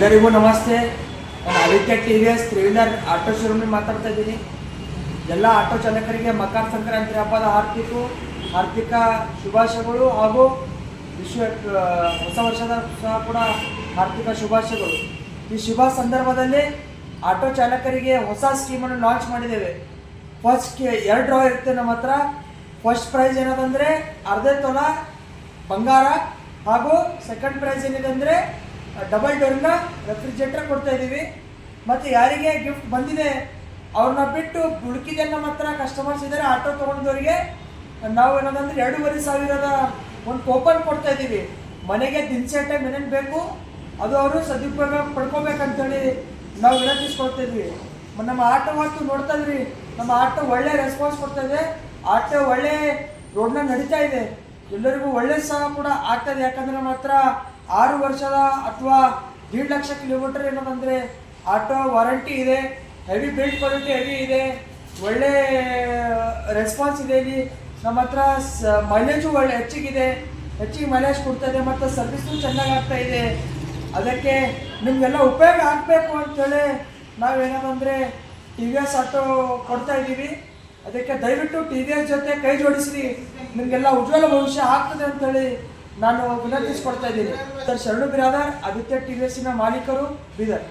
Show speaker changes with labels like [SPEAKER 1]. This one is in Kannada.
[SPEAKER 1] ಎಲ್ಲರಿಗೂ ನಮಸ್ತೆ. ನಾನು Aditya T V S three wheeler auto showroom ಮಾತಾಡ್ತಾ ಇದ್ದೀನಿ. ಎಲ್ಲ ಆಟೋ ಚಾಲಕರಿಗೆ ಮಕರ ಸಂಕ್ರಾಂತಿ ಹಬ್ಬದ ಆರ್ಥಿಕ ಆರ್ಥಿಕ ಶುಭಾಶಯಗಳು ಹಾಗೂ ವಿಶ್ವ ಹೊಸ ವರ್ಷದ ಸಹ ಕೂಡ ಆರ್ಥಿಕ ಶುಭಾಶಯಗಳು. ಈ ಶುಭ ಸಂದರ್ಭದಲ್ಲಿ ಆಟೋ ಚಾಲಕರಿಗೆ ಹೊಸ ಸ್ಕೀಮನ್ನು ಲಾಂಚ್ ಮಾಡಿದ್ದೇವೆ. ಫಸ್ಟ್ ಎರಡು ಡ್ರಾ ಇರುತ್ತೆ ನಮ್ಮ ಹತ್ರ. ಫಸ್ಟ್ ಪ್ರೈಸ್ ಏನದಂದರೆ ಅರ್ಧ ತೊಲ, ಬಂಗಾರ ಹಾಗೂ ಸೆಕೆಂಡ್ ಪ್ರೈಸ್ ಏನಿದೆ ಅಂದರೆ ಡಬಲ್ ಡೋರ್ನ ರೆಫ್ರಿಜರೇಟರ್ ಕೊಡ್ತಾ ಇದ್ದೀವಿ. ಮತ್ತು ಯಾರಿಗೆ ಗಿಫ್ಟ್ ಬಂದಿದೆ, ಅವ್ರನ್ನ ಬಿಟ್ಟು ಹುಡುಕಿದೆ ನಮ್ಮ ಹತ್ರ ಕಸ್ಟಮರ್ಸ್ ಇದ್ದಾರೆ ಆಟೋ ತಗೊಂಡವರಿಗೆ ನಾವು ಏನಂದ್ರೆ ಎರಡೂವರೆ ಸಾವಿರದ ಒಂದು ಕೂಪನ್ ಕೊಡ್ತಾ ಇದ್ದೀವಿ. ಮನೆಗೆ ದಿನಸಿ ಐಟಮ್ ಏನೇನು ಬೇಕು, ಅದು ಅವರು ಸದುಪಯೋಗ ಪಡ್ಕೋಬೇಕಂತೇಳಿ ನಾವು ವಿನಂತಿಸ್ಕೊಡ್ತಾ ಇದ್ವಿ. ನಮ್ಮ ಆಟೋ ಹೊತ್ತು ನೋಡ್ತಾ ಇದ್ರಿ, ನಮ್ಮ ಆಟೋ ಒಳ್ಳೆ ರೆಸ್ಪಾನ್ಸ್ ಕೊಡ್ತಾ ಇದೆ. ಆಟೋ ಒಳ್ಳೆ ರೋಡ್ನ ನಡೀತಾ ಇದೆ. ಎಲ್ಲರಿಗೂ ಒಳ್ಳೆ ಸಹ ಕೂಡ ಆಗ್ತದೆ ಯಾಕಂದ್ರೆ ನಮ್ಮ ಹತ್ರ ಆರು ವರ್ಷದ ಅಥವಾ ದೀಡ್ ಲಕ್ಷ ಕಿಲೋಮೀಟರ್ ಏನದಂದರೆ ಆಟೋ ವಾರಂಟಿ ಇದೆ ಹೆವಿ ಬಿಲ್ಡ್ ಕ್ವಾಲಿಟಿ ಹೆವಿ ಇದೆ, ಒಳ್ಳೆ ರೆಸ್ಪಾನ್ಸ್ ಇದೆ ಇಲ್ಲಿ ನಮ್ಮ ಹತ್ರ ಮೈಲೇಜು ಒಳ್ಳೆ, ಹೆಚ್ಚಿಗಿದೆ. ಹೆಚ್ಚಿಗೆ ಮೈಲೇಜ್ ಕೊಡ್ತಾ ಇದೆ ಮತ್ತು ಸರ್ವಿಸು ಚೆನ್ನಾಗಿ ಆಗ್ತಾ ಇದೆ. ಅದಕ್ಕೆ ನಿಮಗೆಲ್ಲ ಉಪಯೋಗ ಆಗಬೇಕು ಅಂತೇಳಿ ನಾವೇನಂದರೆ ಟಿ ವಿ ಎಸ್ ಆಟೋ ಕೊಡ್ತಾ ಇದ್ದೀವಿ. ಅದಕ್ಕೆ ದಯವಿಟ್ಟು ಟಿ ವಿ ಎಸ್ ಜೊತೆ ಕೈ ಜೋಡಿಸಿ ನಿಮಗೆಲ್ಲ ಉಜ್ವಲ ಭವಿಷ್ಯ ಆಗ್ತದೆ ಅಂತೇಳಿ ನಾನು ವಿನಂತಿಸ್ಕೊಡ್ತಾ ಇದ್ದೀನಿ. ಸರ್ ಶರಣು ಬಿರಾದರ್ ಆದಿತ್ಯ ಟಿ ವಿ ಮಾಲೀಕರು ಬೀದರ್.